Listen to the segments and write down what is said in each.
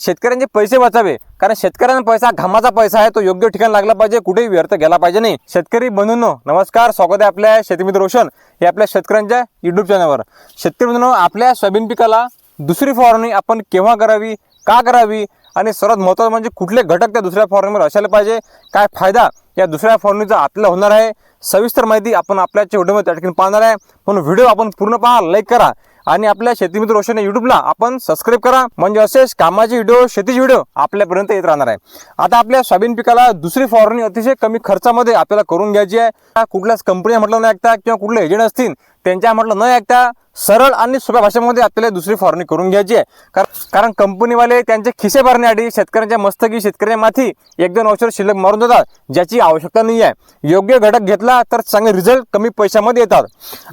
शेतकऱ्यांचे पैसे वाचावे. कारण शेतकऱ्यांना पैसा घामाचा पैसा आहे तो योग्य ठिकाणी लागला पाहिजे कुठेही व्यर्थ गेला पाहिजे नाही. शेतकरी बंधूंनो नमस्कार. स्वागत आहे आपल्या शेतीमित्र रोशन हे आपल्या शेतकऱ्यांच्या युट्यूब चॅनलवर शेतकरी बंधूंनो आपल्या सोयाबीन पिकाला दुसरी फवारणी आपण केव्हा करावी का करावी आणि सर्वात महत्त्वाचं म्हणजे कुठले घटक त्या दुसऱ्या फवारणीवर असायला पाहिजे काय फायदा या दुसऱ्या फवारणीचा आपल्याला होणार आहे सविस्तर माहिती आपण आपल्या व्हिडिओमध्ये त्या ठिकाणी पाहणार आहे. म्हणून व्हिडिओ आपण पूर्ण पहा लाईक करा. आणि आपल्या शेतीमित्र रोशन युट्यूबला आपण सबस्क्राईब करा. म्हणजे असेच कामाचे व्हिडिओ शेतीचे व्हिडिओ आपल्यापर्यंत येत राहणार आहे. आता आपल्या सोयाबीन पिकाला दुसरी फवारणी अतिशय कमी खर्चामध्ये आपल्याला करून घ्यायची आहे. कुठल्याच कंपनी म्हटलं न ऐकता किंवा कुठले एजंट असतील त्यांच्या म्हटलं न ऐकता सरळ आणि सोप्या भाषेमध्ये आपल्याला दुसरी फवारणी करून घ्यायची आहे. कारण कंपनीवाले त्यांचे खिसे भरण्यासाठी शेतकऱ्यांच्या मस्तकी शेतकऱ्यांच्या माथी एक दोन औषध शिल्लक मारून देतात ज्याची आवश्यकता नाही आहे योग्य घटक घेतला तर चांगले रिझल्ट कमी पैशामध्ये येतात.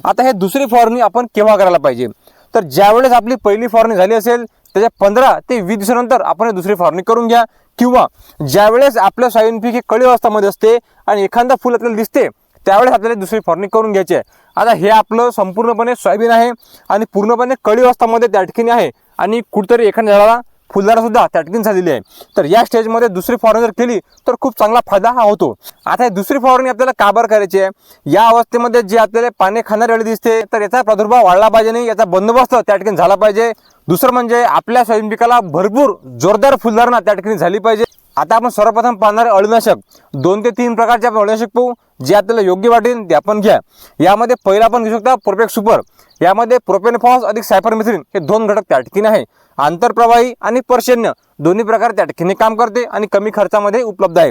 आता हे दुसरी फवारणी आपण केव्हा करायला पाहिजे? तर ज्यावेळेस आपली पहिली फवारणी झाली असेल त्याच्या पंधरा ते वीस दिवसानंतर आपण दुसरी फवारणी करून घ्या. किंवा ज्यावेळेस आपलं सोयाबीन पीक हे कळी अवस्थामध्ये असते आणि एखादा फुल आपल्याला दिसते त्यावेळेस आपल्याला दुसरी फवारणी करून घ्यायची आहे. आता हे आपलं संपूर्णपणे सोयाबीन आहे आणि पूर्णपणे कळी अवस्थामध्ये त्या ठिकाणी आहे. आणि कुठेतरी एखाद्या झाडाला फुलदारा सुद्धा त्या झालेली आहे. तर या स्टेजमध्ये दुसरी फवारणी जर केली तर खूप चांगला फायदा हा होतो. आता ही दुसरी फवारणी आपल्याला का बरं करायची आहे? या अवस्थेमध्ये जे आपल्याला पाणी खाणारी अळी दिसते तर याचा प्रादुर्भाव वाढला पाहिजे नाही याचा बंदोबस्त त्या ठिकाणी झाला पाहिजे. दुसरं म्हणजे आपल्या सोयाबीन पिकाला भरपूर जोरदार फुलधारणा त्या ठिकाणी झाली पाहिजे. आता आपण सर्वप्रथम पाहणारे अळीनाशक. दोन ते तीन प्रकारचे आपण अळीनाशक पाहू जे आपल्याला योग्य वाटेल ते आपण घ्या. यामध्ये पहिला आपण घेऊ शकता प्रोपेक्ट सुपर. यामध्ये प्रोपेनफॉस अधिक सायपरमिथ्रिन हे दोन घटक त्या ठिकाणी आहे. आंतरप्रवाही आणि पर्शन्य दोन्ही प्रकार त्या ठिकाणी काम करते आणि कमी खर्चामध्ये उपलब्ध आहे.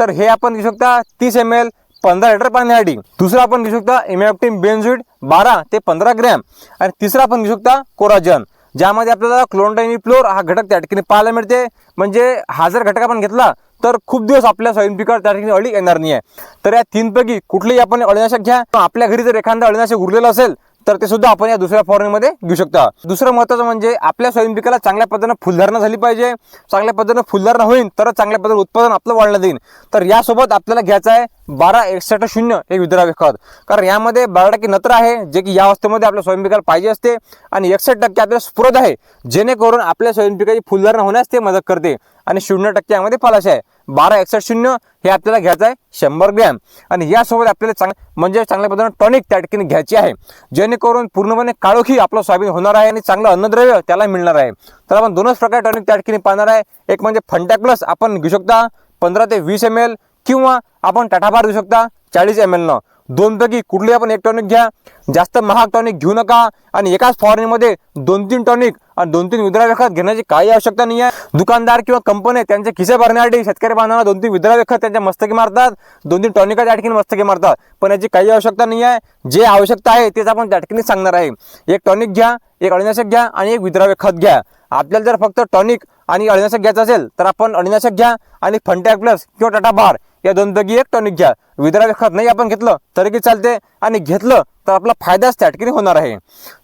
तर हे आपण घेऊ शकता तीस एम एल पंधरा लिटर पाण्यासाठी दुसरं आपण घेऊ शकता इमॅप्टिन बेन्झुइड बारा ते पंधरा ग्रॅम. आणि तिसरा आपण घेऊ शकता कोराजन. ज्यामध्ये आपल्याला क्लोनटाईन फ्लोर हा घटक त्या ठिकाणी पाहायला मिळते. म्हणजे हा जर घटक आपण घेतला तर खूप दिवस आपल्या सोयाबीन पिकावर त्या ठिकाणी अळी येणार नाही आहे तर या तीनपैकी कुठलेही आपण अळीनाशक घ्या. आपल्या घरी जर एखादा अळीनाशक उरलेलं असेल तर ते सुद्धा आपण या दुसऱ्या फवारणीमध्ये घेऊ शकता. दुसरं महत्त्वाचं म्हणजे आपल्या सोयाबीन पिकाला चांगल्या पद्धतीनं फुलधारणा झाली पाहिजे. चांगल्या पद्धतीनं फुलधारणा होईल तरच चांगल्या पद्धतीनं उत्पादन आपलं वाढलं जाईल. तर यासोबत आपल्याला घ्यायचं आहे बारा एकसष्ट शून्य हे विद्राव्य खत. कारण यामध्ये बारा टक्के नत्र आहे जे की या अवस्थेमध्ये आपल्या स्वयंपिकाला पाहिजे असते आणि एकसष्ट टक्के आपल्याला स्फुरद आहे जेणेकरून आपल्या स्वयंपिकाची फुलधारणा होण्यास ते मदत करते आणि शून्य टक्के यामध्ये फलाशय आहे. बारा एकसष्ट शून्य हे आपल्याला घ्यायचं आहे शंभर ग्रॅम. आणि यासोबत आपल्याला चांग म्हणजे चांगल्या पद्धतीने टॉनिक त्या ठिकाणी घ्यायची आहे. जेणेकरून पूर्णपणे काळोखी आपलं सोयाबीन होणार आहे आणि चांगलं अन्नद्रव्य त्याला मिळणार आहे. तर आपण दोनच प्रकारे टॉनिक त्या ठिकाणी पाहणार आहे. एक म्हणजे फंटॅक प्लस आपण घेऊ शकता पंधरा ते वीस एम एल किंवा आपण टाटाभार घेऊ शकता चाळीस एम एलनं दोनपैकी कुठली आपण एक टॉनिक घ्या. जास्त महाग टॉनिक घेऊ नका. आणि एकाच फॉरनीमध्ये दोन तीन टॉनिक आणि दोन तीन विद्राव्यखत घेण्याची काही आवश्यकता नाही आहे दुकानदार किंवा कंपनी त्यांचे खिसे भरण्यासाठी शेतकरी बांधवांना दोन तीन विद्राव्यखत त्यांच्या मस्तकी मारतात. दोन तीन टॉनिकाच्या अटकीने मस्तकी मारतात. पण याची काही आवश्यकता नाही आहे जे आवश्यकता आहे तेच आपण त्या अटकीने सांगणार आहे. एक टॉनिक घ्या एक अळीनाशक घ्या आणि एक विद्राव्यखत घ्या. आपल्याला जर फक्त टॉनिक आणि अळीनाशक घ्यायचं असेल तर आपण अळीनाशक घ्या आणि फंटॅक प्लस किंवा टाटा बार या दोनपैकी एक टॉनिक घ्या. विद्राव्य खत नाही आपण घेतलं तरी की चालते आणि घेतलं तर आपला फायदाच त्या ठिकाणी होणार आहे.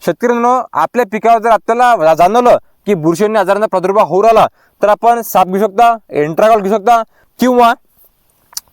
शेतकऱ्यांनो आपल्या पिकावर जर आपल्याला जाणवलं की बुरशींनी आजारांचा प्रादुर्भाव होऊ राहिला तर आपण साप घेऊ शकता एंट्रागॉल घेऊ शकता किंवा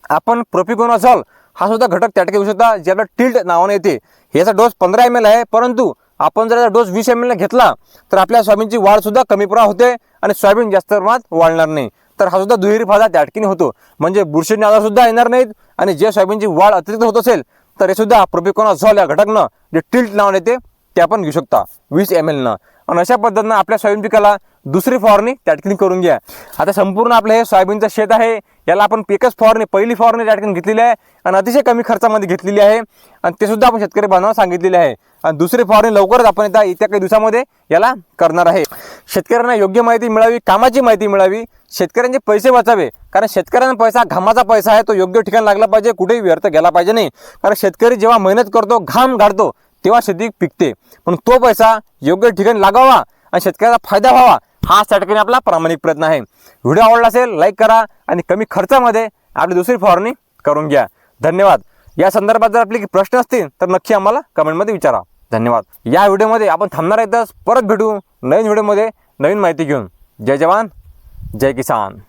आपण प्रोपिकोनाझॉल हा सुद्धा घटक त्या ठिकाणी घेऊ शकता जे आपल्या टिल्ट नावाने येते. याचा डोस पंधरा एम एल आहे परंतु आपण जर डोस वीस एम एल घेतला तर आपल्या सोयाबीनची वाढ सुद्धा कमी प्रमाणात होते आणि सोयाबीन जास्त प्रमाणात वाढणार नाही. तर हा सुद्धा दुहेरी फायदा त्या अटकीने होतो. म्हणजे बुरशीने आजार सुद्धा येणार नाहीत आणि जे सोयाबीनची वाढ अतिरिक्त होत असेल तर हे सुद्धा प्रोपिकोनाझॉल या घटकनं जे टिल्ट नावाने येते ते आपण घेऊ शकता. वीस एम एलनं आणि अशा पद्धतीनं आपल्या सोयाबीन पिकाला दुसरी फवारणी त्या ठिकाणी करून घ्या. आता संपूर्ण आपलं हे सोयाबीनचं शेत आहे याला आपण एकच फवारणी पहिली फवारणी त्या ठिकाणी घेतलेली आहे आणि अतिशय कमी खर्चामध्ये घेतलेली आहे आणि ते सुद्धा आपण शेतकरी बांधवांना सांगितलेले आहे. आणि दुसरी फवारणी लवकरच आपण येत्या येत्या काही दिवसामध्ये याला करणार आहे. शेतकऱ्यांना योग्य माहिती मिळावी कामाची माहिती मिळावी शेतकऱ्यांचे पैसे वाचावे कारण शेतकऱ्यांना पैसा घामाचा पैसा आहे तो योग्य ठिकाणी लागला पाहिजे कुठेही व्यर्थ गेला पाहिजे नाही. कारण शेतकरी जेव्हा मेहनत करतो घाम गाडतो तेव्हा शेती पिकते. पण तो पैसा योग्य ठिकाणी लागावा आणि शेतकऱ्याला फायदा व्हावा हा त्या ठिकाणी आपला प्रामाणिक प्रयत्न आहे. व्हिडिओ आवडला असेल लाईक करा आणि कमी खर्चामध्ये आपली दुसरी फवारणी करून घ्या. धन्यवाद. या संदर्भात जर आपले प्रश्न असतील तर नक्की आम्हाला कमेंटमध्ये विचारा. धन्यवाद. या व्हिडिओमध्ये आपण थांबणार आहेतच परत भेटू नवीन व्हिडिओमध्ये नवीन माहिती घेऊन. जय जवान जय किसान.